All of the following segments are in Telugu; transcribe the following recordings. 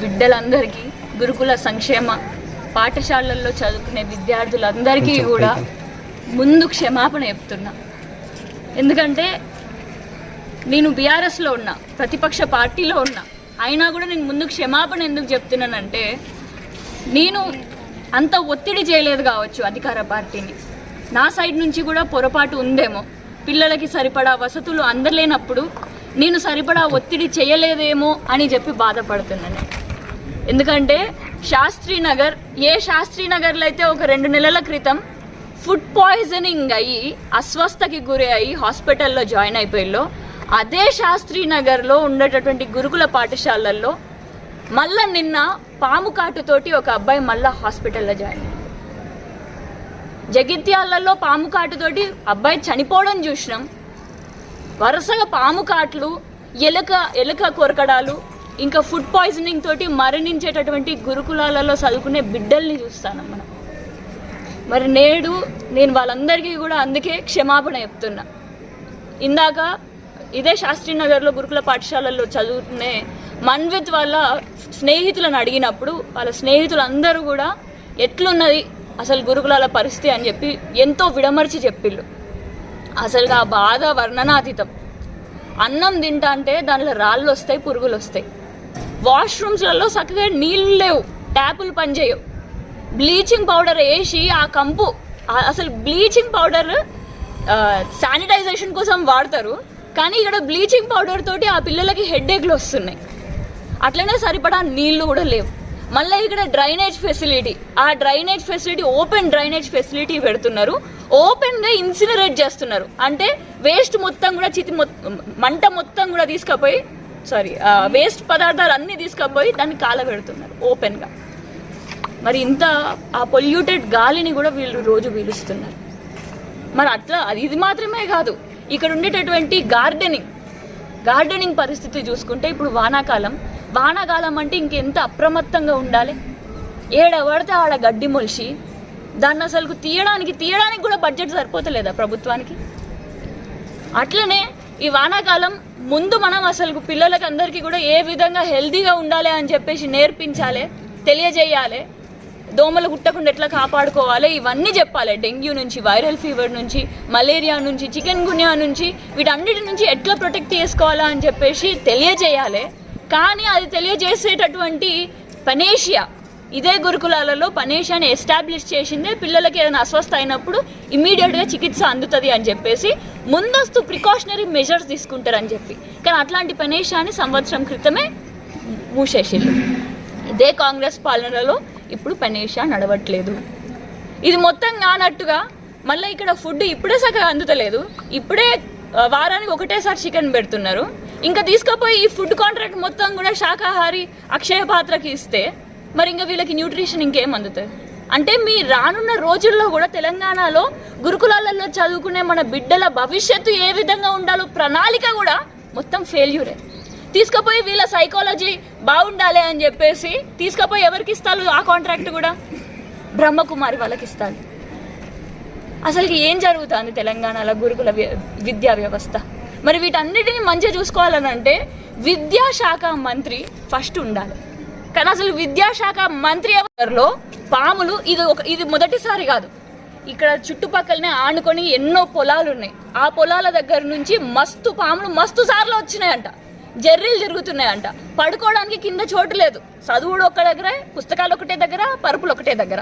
బిడ్డలందరికీ గురుకుల సంక్షేమ పాఠశాలల్లో చదువుకునే విద్యార్థులందరికీ కూడా ముందు క్షమాపణ చెప్తున్నా. ఎందుకంటే నేను బీఆర్ఎస్లో ఉన్నా ప్రతిపక్ష పార్టీలో ఉన్నా అయినా కూడా నేను ముందు క్షమాపణ ఎందుకు చెప్తున్నానంటే నేను అంత ఒత్తిడి చేయలేదు కావచ్చు అధికార పార్టీని. నా సైడ్ నుంచి కూడా పొరపాటు ఉందేమో. పిల్లలకి సరిపడా వసతులు అందలేనప్పుడు నేను సరిపడా ఒత్తిడి చేయలేదేమో అని చెప్పి బాధపడుతున్నాను. ఎందుకంటే శాస్త్రీనగర్ ఏ శాస్త్రి నగర్లో అయితే ఒక రెండు నెలల క్రితం ఫుడ్ పాయిజనింగ్ అయ్యి అస్వస్థకి గురి అయ్యి హాస్పిటల్లో జాయిన్ అయిపోయిల్లో అదే శాస్త్రీనగర్లో ఉండేటటువంటి గురుకుల పాఠశాలల్లో మళ్ళా నిన్న పాము కాటుతోటి ఒక అబ్బాయి మళ్ళా హాస్పిటల్లో జాయిన్ అయ్యాడు. జగిత్యాలలో పాము కాటుతోటి అబ్బాయి చనిపోవడం చూసినాం. వరుసగా పాము కాట్లు ఎలుక ఎలుక కొరకడాలు ఇంకా ఫుడ్ పాయిజనింగ్ తోటి మరణించేటటువంటి గురుకులాలలో చదువుకునే బిడ్డల్ని చూస్తాను మనం. మరి నేడు నేను వాళ్ళందరికీ కూడా అందుకే క్షమాపణ చెప్తున్నా. ఇందాక ఇదే శాస్త్రీనగర్లో గురుకుల పాఠశాలల్లో చదువుకునే మన్విత్ వాళ్ళ స్నేహితులను అడిగినప్పుడు వాళ్ళ స్నేహితులందరూ కూడా ఎట్లున్నది అసలు గురుకులాల పరిస్థితి అని చెప్పి ఎంతో విడమర్చి చెప్పిళ్ళు. అసలు ఆ బాధ వర్ణనాతీతం. అన్నం తింటా అంటే దాంట్లో రాళ్ళు వస్తాయి పురుగులు వస్తాయి. వాష్రూమ్స్లలో చక్కగా నీళ్ళు లేవు. ట్యాపులు పనిచేయవు. బ్లీచింగ్ పౌడర్ వేసి ఆ కంపు అసలు బ్లీచింగ్ పౌడర్ శానిటైజేషన్ కోసం వాడతారు. కానీ ఇక్కడ బ్లీచింగ్ పౌడర్ తోటి ఆ పిల్లలకి హెడ్ఏక్లు వస్తున్నాయి. అట్లనే సరిపడా నీళ్ళు కూడా లేవు. మళ్ళీ ఇక్కడ డ్రైనేజ్ ఫెసిలిటీ ఆ drainage facility open drainage facility పెడుతున్నారు. ఓపెన్గా ఇన్సినరేట్ చేస్తున్నారు. అంటే వేస్ట్ మొత్తం కూడా చితి మొత్తం మంట మొత్తం కూడా తీసుకుపోయి సారీ వేస్ట్ uh, పదార్థాలు అన్నీ తీసుకుపోయి దాన్ని కాలబెడుతున్నారు ఓపెన్గా మరి ఇంత ఆ పొల్యూటెడ్ గాలిని కూడా వీళ్ళు రోజు పీలుస్తున్నారు మరి అట్లా అది ఇది మాత్రమే కాదు ఇక్కడ ఉండేటటువంటి గార్డెనింగ్ గార్డెనింగ్ పరిస్థితి చూసుకుంటే ఇప్పుడు వానాకాలం. వానాకాలం అంటే ఇంకెంత అప్రమత్తంగా ఉండాలి? ఏడ పడితే ఆడ గడ్డి మొలిచి దాన్ని అసలు తీయడానికి తీయడానికి కూడా బడ్జెట్ సరిపోతలేదా ప్రభుత్వానికి? అట్లనే ఈ వానాకాలం ముందు మనం అసలు పిల్లలకి అందరికీ కూడా ఏ విధంగా హెల్తీగా ఉండాలి అని చెప్పేసి నేర్పించాలి తెలియజేయాలి దోమలు కుట్టకుండా ఎట్లా కాపాడుకోవాలి ఇవన్నీ చెప్పాలి. డెంగ్యూ నుంచి వైరల్ ఫీవర్ నుంచి మలేరియా నుంచి చికెన్ గున్యా నుంచి వీటన్నిటి నుంచి ఎట్లా ప్రొటెక్ట్ చేసుకోవాలా అని చెప్పేసి తెలియజేయాలి. కానీ అది తెలియజేసేటటువంటి పనేషియా ఇదే గురుకులాలలో పనేషియాని ఎస్టాబ్లిష్ చేసిందే పిల్లలకి ఏదైనా అస్వస్థ అయినప్పుడు ఇమీడియట్గా చికిత్స అందుతుంది అని చెప్పేసి ముందస్తు ప్రికాషనరీ మెజర్స్ తీసుకుంటారని చెప్పి. కానీ అట్లాంటి పనేషియాని సంవత్సరం క్రితమే మూసేసిల్లు ఇదే కాంగ్రెస్ పాలనలో ఇప్పుడు పనేషియా నడవట్లేదు. ఇది మొత్తం కానట్టుగా మళ్ళీ ఇక్కడ ఫుడ్ ఇప్పుడే సగం అందుతలేదు. ఇప్పుడే వారానికి ఒకటేసారి చికెన్ పెడుతున్నారు. ఇంకా తీసుకుపోయి ఈ ఫుడ్ కాంట్రాక్ట్ మొత్తం కూడా శాకాహారి అక్షయ పాత్రకి ఇస్తే మరి ఇంకా వీళ్ళకి న్యూట్రిషన్ ఇంకేం అందుతుంది అంటే మీ రానున్న రోజుల్లో కూడా తెలంగాణలో గురుకులాలలో చదువుకునే మన బిడ్డల భవిష్యత్తు ఏ విధంగా ఉండాలో ప్రణాళిక కూడా మొత్తం ఫెయిల్యూరే తీసుకుపోయి వీళ్ళ సైకాలజీ బాగుండాలి అని చెప్పేసి తీసుకుపోయి ఎవరికి ఇస్తారు ఆ కాంట్రాక్ట్ కూడా? బ్రహ్మకుమారి వాళ్ళకి ఇస్తారు. అసలు ఏం జరుగుతుంది తెలంగాణలో గురుకుల వ్య- విద్యా వ్యవస్థ? మరి వీటన్నిటిని మంచిగా చూసుకోవాలని అంటే విద్యాశాఖ మంత్రి ఫస్ట్ ఉండాలి. కానీ అసలు విద్యాశాఖ మంత్రి ఎవరిలో? పాములు ఇది ఒక ఇది మొదటిసారి కాదు. ఇక్కడ చుట్టుపక్కలనే ఆనుకొని ఎన్నో పొలాలు ఉన్నాయి. ఆ పొలాల దగ్గర నుంచి మస్తు పాములు మస్తు సార్లు వచ్చినాయంట. జర్రీలు జరుగుతున్నాయంట. పడుకోవడానికి కింద చోటు లేదు. చదువుడు ఒక్క దగ్గర పుస్తకాలు ఒకటే దగ్గర పరుపులు ఒకటే దగ్గర.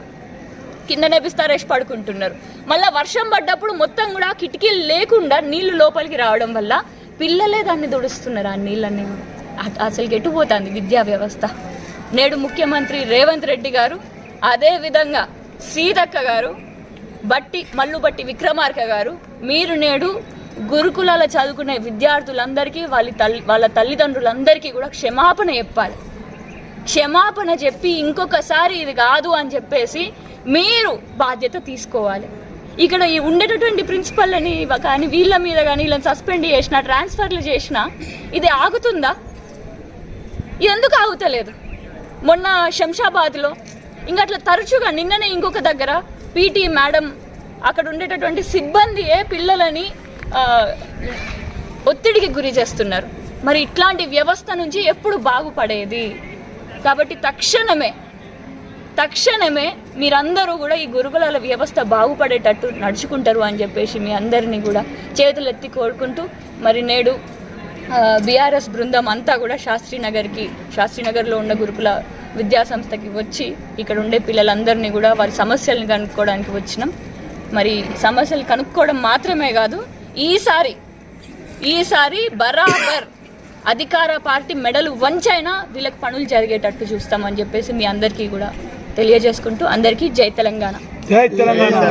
కింద నేపిస్తారేసి పడుకుంటున్నారు. మళ్ళీ వర్షం పడ్డప్పుడు మొత్తం కూడా కిటికీలు లేకుండా నీళ్ళు లోపలికి రావడం వల్ల పిల్లలే దాన్ని దుడుస్తున్నారు ఆ నీళ్ళన్నీ అసలు ఎటుపోతుంది విద్యా వ్యవస్థ. నేడు ముఖ్యమంత్రి రేవంత్ రెడ్డి గారు అదే విధంగా సీతక్క గారు బట్టి మల్లుబట్టి విక్రమార్క గారు మీరు నేడు గురుకులాల చదువుకునే విద్యార్థులందరికీ వాళ్ళ తల్లి వాళ్ళ తల్లిదండ్రులందరికీ కూడా క్షమాపణ చెప్పాలి. క్షమాపణ చెప్పి ఇంకొకసారి ఇది కాదు అని చెప్పేసి మీరు బాధ్యత తీసుకోవాలి. ఇక్కడ ఈ ఉండేటటువంటి ప్రిన్సిపల్ని కానీ వీళ్ళ మీద కానీ వీళ్ళని సస్పెండ్ చేసిన ట్రాన్స్ఫర్లు చేసిన ఇది ఆగుతుందా? ఇది ఎందుకు ఆగుతలేదు? మొన్న శంషాబాద్లో ఇంకా అట్లా తరచుగా నిన్ననే ఇంకొక దగ్గర పీటీ మేడం అక్కడ ఉండేటటువంటి సిబ్బందియే పిల్లలని ఒత్తిడికి గురి చేస్తున్నారు. మరి ఇట్లాంటి వ్యవస్థ నుంచి ఎప్పుడు బాగుపడేది? కాబట్టి తక్షణమే తక్షణమే మీరందరూ కూడా ఈ గురుకులాల వ్యవస్థ బాగుపడేటట్టు నడుచుకుంటారు అని చెప్పేసి మీ అందరినీ కూడా చేతులెత్తి కోరుకుంటూ మరి నేడు బీఆర్ఎస్ బృందం అంతా కూడా శాస్త్రీనగర్కి శాస్త్రీనగర్లో ఉన్న గురుకుల విద్యా సంస్థకి వచ్చి ఇక్కడ ఉండే పిల్లలందరినీ కూడా వారి సమస్యలను కనుక్కోవడానికి వచ్చినాం. మరి సమస్యలు కనుక్కోవడం మాత్రమే కాదు ఈసారి ఈసారి బరాబర్ అధికార పార్టీ మెడలు వంచైనా వీళ్ళకి పనులు జరిగేటట్టు చూస్తామని చెప్పేసి మీ అందరికీ కూడా తెలియజేసుకుంటూ అందరికీ జై తెలంగాణ. జై తెలంగాణ.